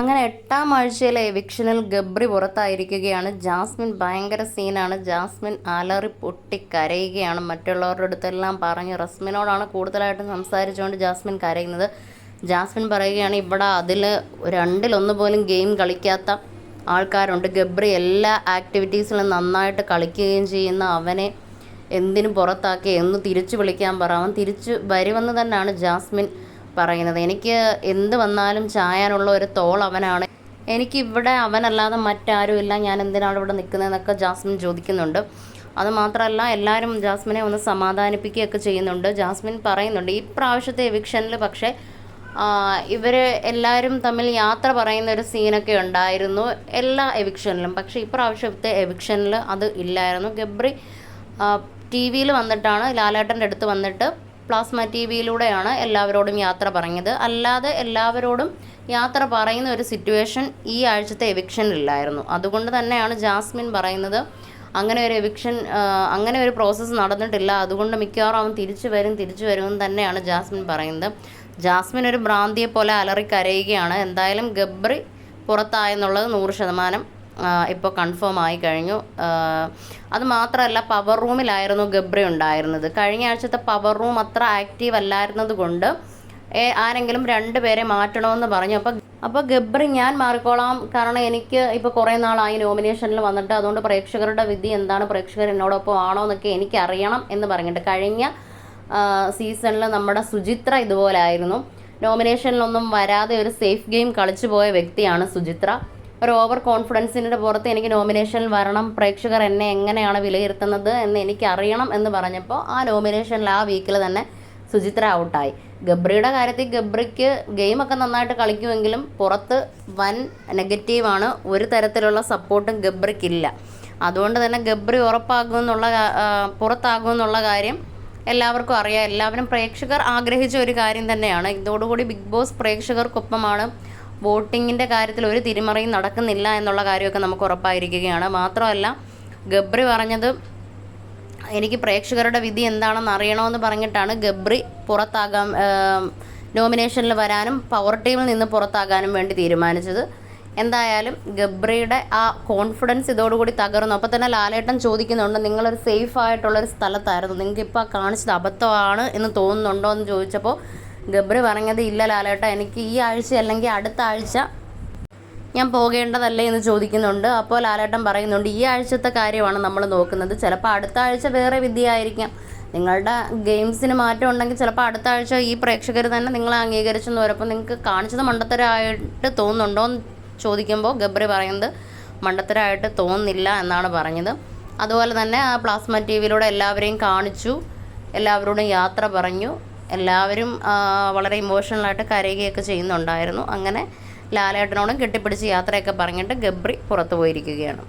അങ്ങനെ എട്ടാം ആഴ്ചയിലെ എവിക്ഷനിൽ ഗബ്രി പുറത്തായിരിക്കുകയാണ്. ജാസ്മിൻ ഭയങ്കര സീനാണ് ജാസ്മിൻ അലറി പൊട്ടി കരയുകയാണ് മറ്റുള്ളവരുടെ അടുത്തെല്ലാം പറഞ്ഞ് റസ്മിനോടാണ് കൂടുതലായിട്ടും സംസാരിച്ചുകൊണ്ട് ജാസ്മിൻ കരയുന്നത്. ജാസ്മിൻ പറയുകയാണ് ഇവിടെ അതിൽ രണ്ടിലൊന്ന് പോലും ഗെയിം കളിക്കാത്ത ആൾക്കാരുണ്ട്. ഗബ്രി എല്ലാ ആക്ടിവിറ്റീസിലും നന്നായിട്ട് കളിക്കുകയും ചെയ്യുന്ന അവനെ എന്തിനും പുറത്താക്കി എന്ന് തിരിച്ചു വിളിക്കാൻ പറ. അവൻ തിരിച്ചു വരുമെന്ന് തന്നെയാണ് ജാസ്മിൻ പറയുന്നത്. എനിക്ക് എന്ത് വന്നാലും ചായാനുള്ള ഒരു തോൾ അവനാണ്. എനിക്ക് ഇവിടെ അവനല്ലാതെ മറ്റാരും ഇല്ല. ഞാൻ എന്തിനാണ് ഇവിടെ നിൽക്കുന്നതെന്നൊക്കെ ജാസ്മിൻ ചോദിക്കുന്നുണ്ട്. അത് മാത്രമല്ല എല്ലാവരും ജാസ്മിനെ ഒന്ന് സമാധാനിപ്പിക്കുകയൊക്കെ ചെയ്യുന്നുണ്ട്. ജാസ്മിൻ പറയുന്നുണ്ട് ഈ പ്രാവശ്യത്തെ എവിക്ഷനിൽ പക്ഷേ ഇവർ എല്ലാവരും തമ്മിൽ യാത്ര പറയുന്ന ഒരു സീനൊക്കെ ഉണ്ടായിരുന്നു എല്ലാ എവിക്ഷനിലും. പക്ഷേ ഇപ്രാവശ്യത്തെ എവിക്ഷനിൽ അത് ഇല്ലായിരുന്നു. ഗബ്രി ടി വിയിൽ വന്നിട്ടാണ് ലാലേട്ടന്റെ അടുത്ത് വന്നിട്ട് പ്ലാസ്മ ടി വിയിലൂടെയാണ് എല്ലാവരോടും യാത്ര പറഞ്ഞത്. അല്ലാതെ എല്ലാവരോടും യാത്ര പറയുന്ന ഒരു സിറ്റുവേഷൻ ഈ ആഴ്ചത്തെ എവിക്ഷനിലായിരുന്നു അതുകൊണ്ട് തന്നെയാണ് ജാസ്മിൻ പറയുന്നത് അങ്ങനെ ഒരു എവിക്ഷൻ അങ്ങനെ ഒരു പ്രോസസ്സ് നടന്നിട്ടില്ല. അതുകൊണ്ട് മിക്കവാറും അവൻ തിരിച്ചു വരും തിരിച്ചു വരുമെന്ന് തന്നെയാണ് ജാസ്മിൻ പറയുന്നത്. ജാസ്മിൻ ഒരു ഭ്രാന്തിയെ പോലെ അലറി കരയുകയാണ് എന്തായാലും ഗബ്രി പുറത്തായെന്നുള്ളത് നൂറ് ശതമാനം ഇപ്പോൾ കൺഫേം ആയി കഴിഞ്ഞു. അത് മാത്രമല്ല പവർ റൂമിലായിരുന്നു ഗബ്രി ഉണ്ടായിരുന്നത്. കഴിഞ്ഞ ആഴ്ചത്തെ പവർ റൂം അത്ര ആക്റ്റീവ് അല്ലായിരുന്നത് കൊണ്ട് ആരെങ്കിലും രണ്ട് പേരെ മാറ്റണമെന്ന് പറഞ്ഞു. അപ്പോൾ അപ്പോൾ ഗബ്രി ഞാൻ മാറിക്കോളാം. കാരണം എനിക്ക് ഇപ്പോൾ കുറേ നാളായി നോമിനേഷനിൽ വന്നിട്ട്. അതുകൊണ്ട് പ്രേക്ഷകരുടെ വിധി എന്താണ്? പ്രേക്ഷകർ എന്നോടൊപ്പം ആണോ എന്നൊക്കെ എനിക്ക് അറിയണം എന്ന് പറഞ്ഞിട്ട് കഴിഞ്ഞ സീസണിൽ നമ്മുടെ സുചിത്ര ഇതുപോലെ ആയിരുന്നു. നോമിനേഷനിലൊന്നും വരാതെ ഒരു സേഫ് ഗെയിം കളിച്ചു പോയ വ്യക്തിയാണ് സുചിത്ര. ഒരു ഓവർ കോൺഫിഡൻസിന്റെ പുറത്ത് എനിക്ക് നോമിനേഷനിൽ വരണം പ്രേക്ഷകർ എന്നെ എങ്ങനെയാണ് വിലയിരുത്തുന്നത് എന്ന് എനിക്കറിയണം എന്ന് പറഞ്ഞപ്പോൾ ആ നോമിനേഷനിൽ ആ വീക്കിൽ തന്നെ സുചിത്ര ഔട്ടായി ഗബ്രിയുടെ കാര്യത്തിൽ ഗബ്രിക്ക് ഗെയിമൊക്കെ നന്നായിട്ട് കളിക്കുമെങ്കിലും പുറത്ത് വൻ നെഗറ്റീവാണ് ഒരു തരത്തിലുള്ള സപ്പോർട്ടും ഗബ്രിക്കില്ല. അതുകൊണ്ട് തന്നെ ഗബ്രി ഉറപ്പാകുമെന്നുള്ള പുറത്താകുമെന്നുള്ള കാര്യം എല്ലാവർക്കും അറിയാം. എല്ലാവരും പ്രേക്ഷകർ ആഗ്രഹിച്ച ഒരു കാര്യം തന്നെയാണ്. ഇതോടുകൂടി ബിഗ് ബോസ് പ്രേക്ഷകർക്കൊപ്പമാണ്. വോട്ടിങ്ങിന്റെ കാര്യത്തിൽ ഒരു തിരിമറിയും നടക്കുന്നില്ല എന്നുള്ള കാര്യമൊക്കെ നമുക്ക് ഉറപ്പായിരിക്കുകയാണ്. മാത്രമല്ല ഗബ്രി പറഞ്ഞത് എനിക്ക് പ്രേക്ഷകരുടെ വിധി എന്താണെന്ന് അറിയണമെന്ന് പറഞ്ഞിട്ടാണ് ഗബ്രി പുറത്താകാൻ നോമിനേഷനിൽ വരാനും പവർ ടീമിൽ നിന്ന് പുറത്താകാനും വേണ്ടി തീരുമാനിച്ചത്. എന്തായാലും ഗബ്രിയുടെ ആ കോൺഫിഡൻസ് ഇതോടുകൂടി തകർന്നു. അപ്പോൾ തന്നെ ലാലേട്ടൻ ചോദിക്കുന്നുണ്ട് നിങ്ങളൊരു സേഫ് ആയിട്ടുള്ളൊരു സ്ഥലത്തായിരുന്നു. നിങ്ങൾക്ക് ഇപ്പോൾ കാണിച്ചത് അബദ്ധമാണ് എന്ന് തോന്നുന്നുണ്ടോ? എന്ന് ചോദിച്ചപ്പോൾ ഗബ്രി പറഞ്ഞത് ഇല്ല ലാലേട്ട എനിക്ക് ഈ ആഴ്ച അല്ലെങ്കിൽ അടുത്ത ആഴ്ച ഞാൻ പോകേണ്ടതല്ലേ എന്ന് ചോദിക്കുന്നുണ്ട്. അപ്പോൾ ലാലേട്ടൻ പറയുന്നുണ്ട് ഈ ആഴ്ചത്തെ കാര്യമാണ് നമ്മൾ നോക്കുന്നത്. ചിലപ്പോൾ അടുത്ത ആഴ്ച വേറെ വിദ്യയായിരിക്കാം. നിങ്ങളുടെ ഗെയിംസിന് മാറ്റം ഉണ്ടെങ്കിൽ ചിലപ്പോൾ അടുത്ത ആഴ്ച ഈ പ്രേക്ഷകർ തന്നെ നിങ്ങളെ അംഗീകരിച്ചെന്ന് വരുമ്പോൾ നിങ്ങൾക്ക് കാണിച്ചത് മണ്ടത്തരമായിട്ട് തോന്നുന്നുണ്ടോ എന്ന് ചോദിക്കുമ്പോൾ ഗബ്രി പറയുന്നത് മണ്ടത്തരമായിട്ട് തോന്നുന്നില്ല എന്നാണ് പറഞ്ഞത്. അതുപോലെ തന്നെ ആ പ്ലാസ്മ ടി വിയിലൂടെ എല്ലാവരെയും കാണിച്ചു എല്ലാവരോടും യാത്ര പറഞ്ഞു. എല്ലാവരും വളരെ ഇമോഷണലായിട്ട് കരയുകയൊക്കെ ചെയ്യുന്നുണ്ടായിരുന്നു. അങ്ങനെ ലാലേട്ടനോടും കെട്ടിപ്പിടിച്ച് യാത്രയൊക്കെ പറഞ്ഞിട്ട് ഗബ്രി പുറത്തു പോയിരിക്കുകയാണ്.